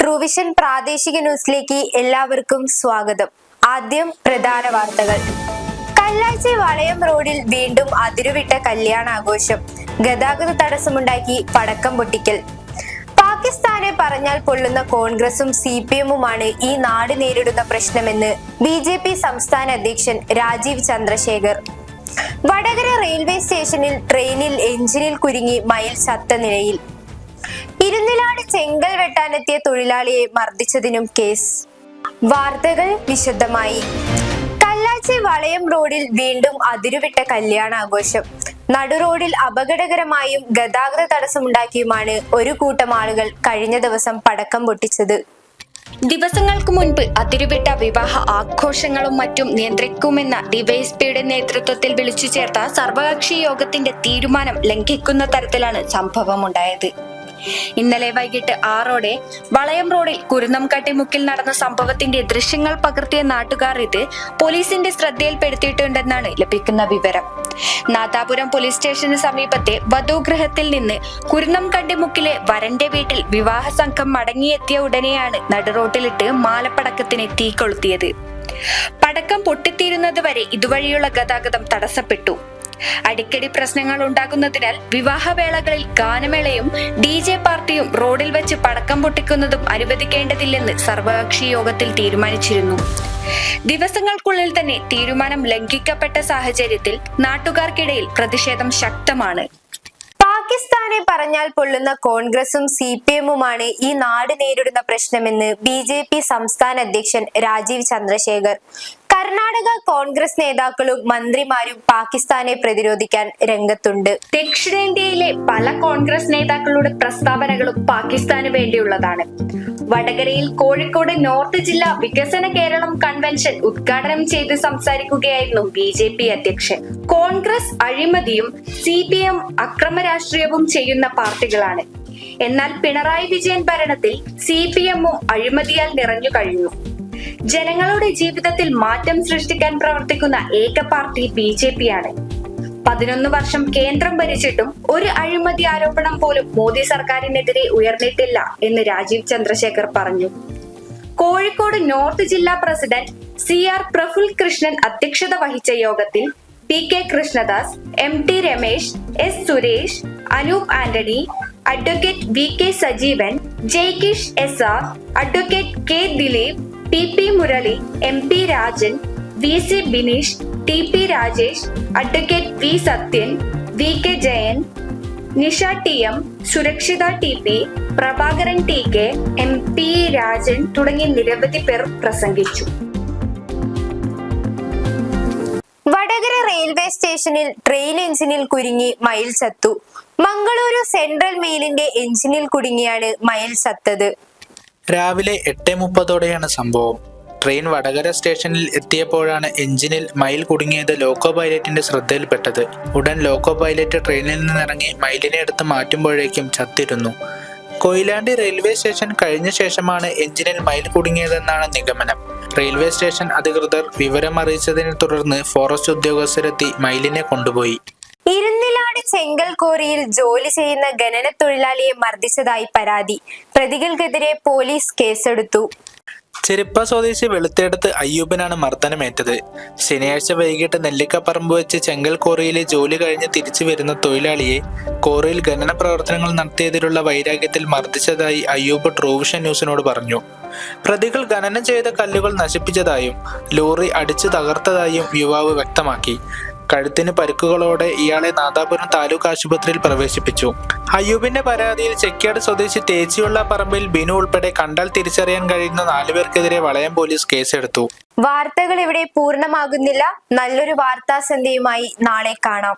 ട്രൂവിഷൻ പ്രാദേശിക ന്യൂസിലേക്ക് എല്ലാവർക്കും സ്വാഗതം. ആദ്യം പ്രധാന വാർത്തകൾ. കല്ലാഴ്ച വളയം റോഡിൽ വീണ്ടും അതിരുവിട്ട കല്യാണാഘോഷം. ഗതാഗത തടസ്സമുണ്ടാക്കി പടക്കം പൊട്ടിക്കൽ. പാകിസ്ഥാനെ പറഞ്ഞാൽ പൊള്ളുന്ന കോൺഗ്രസും സി പി എമ്മുമാണ് ഈ നാട് നേരിടുന്ന പ്രശ്നമെന്ന് ബി ജെ പി സംസ്ഥാന അധ്യക്ഷൻ രാജീവ് ചന്ദ്രശേഖർ. വടകര റെയിൽവേ സ്റ്റേഷനിൽ ട്രെയിനിൽ എഞ്ചിനിൽ കുരുങ്ങി മയിൽ ചത്ത നിലയിൽ. ഇരുന്നിലാട് ചെങ്കൽ വെട്ടാനെത്തിയ തൊഴിലാളിയെ മർദ്ദിച്ചതിനും കേസ്. വാർത്തകൾ വിശദമായി. കല്ലാച്ചി വളയം റോഡിൽ വീണ്ടും അതിരുവിട്ട കല്യാണാഘോഷം. നടുറോഡിൽ അപകടകരമായും ഗതാഗത തടസ്സമുണ്ടാക്കിയുമാണ് ഒരു കൂട്ടം ആളുകൾ കഴിഞ്ഞ ദിവസം പടക്കം പൊട്ടിച്ചത്. ദിവസങ്ങൾക്ക് മുൻപ് അതിരുവിട്ട വിവാഹ ആഘോഷങ്ങളും മറ്റും നിയന്ത്രിക്കുമെന്ന ഡിവൈഎസ്പിയുടെ നേതൃത്വത്തിൽ വിളിച്ചു ചേർത്ത സർവകക്ഷി യോഗത്തിന്റെ തീരുമാനം ലംഘിക്കുന്ന തരത്തിലാണ് സംഭവമുണ്ടായത്. ഇന്നലെ വൈകിട്ട് ആറോടെ വളയം റോഡിൽ കുരുന്നം കട്ടിമുക്കിൽ നടന്ന സംഭവത്തിന്റെ ദൃശ്യങ്ങൾ പകർത്തിയ നാട്ടുകാർ ഇത് പോലീസിന്റെ ശ്രദ്ധയിൽപ്പെടുത്തിയിട്ടുണ്ടെന്നാണ് ലഭിക്കുന്ന വിവരം. നാദാപുരം പോലീസ് സ്റ്റേഷന് സമീപത്തെ വധുഗൃഹത്തിൽ നിന്ന് കുരുന്നം കണ്ടിമുക്കിലെ വരന്റെ വീട്ടിൽ വിവാഹ സംഘം മടങ്ങിയെത്തിയ ഉടനെയാണ് നടുറോട്ടിലിട്ട് മാലപ്പടക്കത്തിന് തീ കൊളുത്തിയത് പടക്കം പൊട്ടിത്തീരുന്നത് വരെ ഇതുവഴിയുള്ള ഗതാഗതം തടസ്സപ്പെട്ടു. അടിക്കടി പ്രശ്നങ്ങൾ ഉണ്ടാകുന്നതിനാൽ വിവാഹവേളകളിൽ ഗാനമേളയും ഡി ജെ പാർട്ടിയും റോഡിൽ വെച്ച് പടക്കം പൊട്ടിക്കുന്നതും അനുവദിക്കേണ്ടതില്ലെന്ന് സർവകക്ഷി യോഗത്തിൽ തീരുമാനിച്ചിരുന്നു. ദിവസങ്ങൾക്കുള്ളിൽ തന്നെ തീരുമാനം ലംഘിക്കപ്പെട്ട സാഹചര്യത്തിൽ നാട്ടുകാർക്കിടയിൽ പ്രതിഷേധം ശക്തമാണ്. പാകിസ്ഥാനെ പറഞ്ഞാൽ പൊള്ളുന്ന കോൺഗ്രസും സി പി എമ്മുമാണ് ഈ നാട് നേരിടുന്ന പ്രശ്നമെന്ന് ബി ജെ പി സംസ്ഥാന അധ്യക്ഷൻ രാജീവ് ചന്ദ്രശേഖർ. കർണാടക കോൺഗ്രസ് നേതാക്കളും മന്ത്രിമാരും പാകിസ്ഥാനെ പ്രതിരോധിക്കാൻ രംഗത്തുണ്ട്. ദക്ഷിണേന്ത്യയിലെ പല കോൺഗ്രസ് നേതാക്കളുടെ പ്രസ്താവനകളും പാകിസ്ഥാന് വേണ്ടിയുള്ളതാണ്. വടകരയിൽ കോഴിക്കോട് നോർത്ത് ജില്ലാ വികസന കേരളം കൺവെൻഷൻ ഉദ്ഘാടനം ചെയ്ത് സംസാരിക്കുകയായിരുന്നു ബി ജെ പി അധ്യക്ഷൻ. കോൺഗ്രസ് അഴിമതിയും സി പി എം അക്രമ രാഷ്ട്രീയവും ചെയ്യുന്ന പാർട്ടികളാണ്. എന്നാൽ പിണറായി വിജയൻ ഭരണത്തിൽ സി പി എമ്മും അഴിമതിയാൽ നിറഞ്ഞു കഴിഞ്ഞു. ജനങ്ങളുടെ ജീവിതത്തിൽ മാറ്റം സൃഷ്ടിക്കാൻ പ്രവർത്തിക്കുന്ന ഏക പാർട്ടി ബി ജെ പി ആണ്. പതിനൊന്ന് വർഷം കേന്ദ്രം ഭരിച്ചിട്ടും ഒരു അഴിമതി ആരോപണം പോലും മോദി സർക്കാരിനെതിരെ ഉയർന്നിട്ടില്ല എന്ന് രാജീവ് ചന്ദ്രശേഖർ പറഞ്ഞു. കോഴിക്കോട് നോർത്ത് ജില്ലാ president C R Praful Krishnan അധ്യക്ഷത വഹിച്ച യോഗത്തിൽ P K Krishnadas M T Ramesh S Suresh Anoop Antony advocate V K Sajeevan Jaikish S R advocate K Dileep P P Murali M P Rajan V C Bineesh T P Rajesh advocate V Sathyan V K Jayan Nisha T M Surakshitha T P Prabhakaran T K M P Rajan തുടങ്ങി നിരവധി പേർ പ്രസംഗിച്ചു. Vadakara railway സ്റ്റേഷനിൽ train എഞ്ചിനിൽ കുരുങ്ങി മയിൽ ചത്തു. Mangaluru central മെയിലിന്റെ എഞ്ചിനിൽ കുടുങ്ങിയാണ് മയിൽ ചത്തത്. രാവിലെ എട്ട് മുപ്പതോടെയാണ് സംഭവം. ട്രെയിൻ വടകര സ്റ്റേഷനിൽ എത്തിയപ്പോഴാണ് എഞ്ചിനിൽ മയിൽ കുടുങ്ങിയത് ലോക്കോ പൈലറ്റിന്റെ ശ്രദ്ധയിൽപ്പെട്ടത്. ഉടൻ ലോക്കോ പൈലറ്റ് ട്രെയിനിൽ നിന്നിറങ്ങി മയിലിനെ എടുത്ത് മാറ്റുമ്പോഴേക്കും ചത്തിരുന്നു. കൊയിലാണ്ടി റെയിൽവേ സ്റ്റേഷൻ കഴിഞ്ഞ ശേഷമാണ് എഞ്ചിനിൽ മയിൽ കുടുങ്ങിയതെന്നാണ് നിഗമനം. റെയിൽവേ സ്റ്റേഷൻ അധികൃതർ വിവരം അറിയിച്ചതിനെ തുടർന്ന് ഫോറസ്റ്റ് ഉദ്യോഗസ്ഥരെത്തി മയിലിനെ കൊണ്ടുപോയി. ഇരുന്നിലാട് ചെങ്കൽ കോറിയിൽ ജോലി ചെയ്യുന്ന ഖനന തൊഴിലാളിയെ മർദ്ദിച്ചതായി പരാതി. പ്രതികൾക്കെതിരെ പോലീസ് കേസെടുത്തു. ചെരുപ്പ സ്വദേശി വെളുത്തേടത്ത് അയ്യൂബനാണ് മർദ്ദനമേറ്റത്. ശനിയാഴ്ച വൈകിട്ട് നെല്ലിക്കപ്പറമ്പ് വെച്ച് ചെങ്കൽ കോറിയിലെ ജോലി കഴിഞ്ഞ് തിരിച്ചു വരുന്ന തൊഴിലാളിയെ കോറിയിൽ ഖനന പ്രവർത്തനങ്ങൾ നടത്തിയതിലുള്ള വൈരാഗ്യത്തിൽ മർദ്ദിച്ചതായി അയ്യൂബ് ട്രൂവിഷൻ ന്യൂസിനോട് പറഞ്ഞു. പ്രതികൾ ഖനനം ചെയ്ത കല്ലുകൾ നശിപ്പിച്ചതായും ലോറി അടിച്ചു തകർത്തതായും യുവാവ് വ്യക്തമാക്കി. കഴുത്തിന് പരുക്കുകളോടെ ഇയാളെ നാദാപുരം താലൂക്ക് ആശുപത്രിയിൽ പ്രവേശിപ്പിച്ചു. അയ്യൂബിന്റെ പരാതിയിൽ ചെക്കിയാട് സ്വദേശി തേച്ചിയുള്ള പറമ്പിൽ ബിനു ഉൾപ്പെടെ കണ്ടാൽ തിരിച്ചറിയാൻ കഴിയുന്ന നാലുപേർക്കെതിരെ വളയം പോലീസ് കേസെടുത്തു. വാർത്തകൾ ഇവിടെ പൂർണമാകുന്നില്ല. നല്ലൊരു വാർത്താ സന്ധ്യയുമായി നാളെ കാണാം.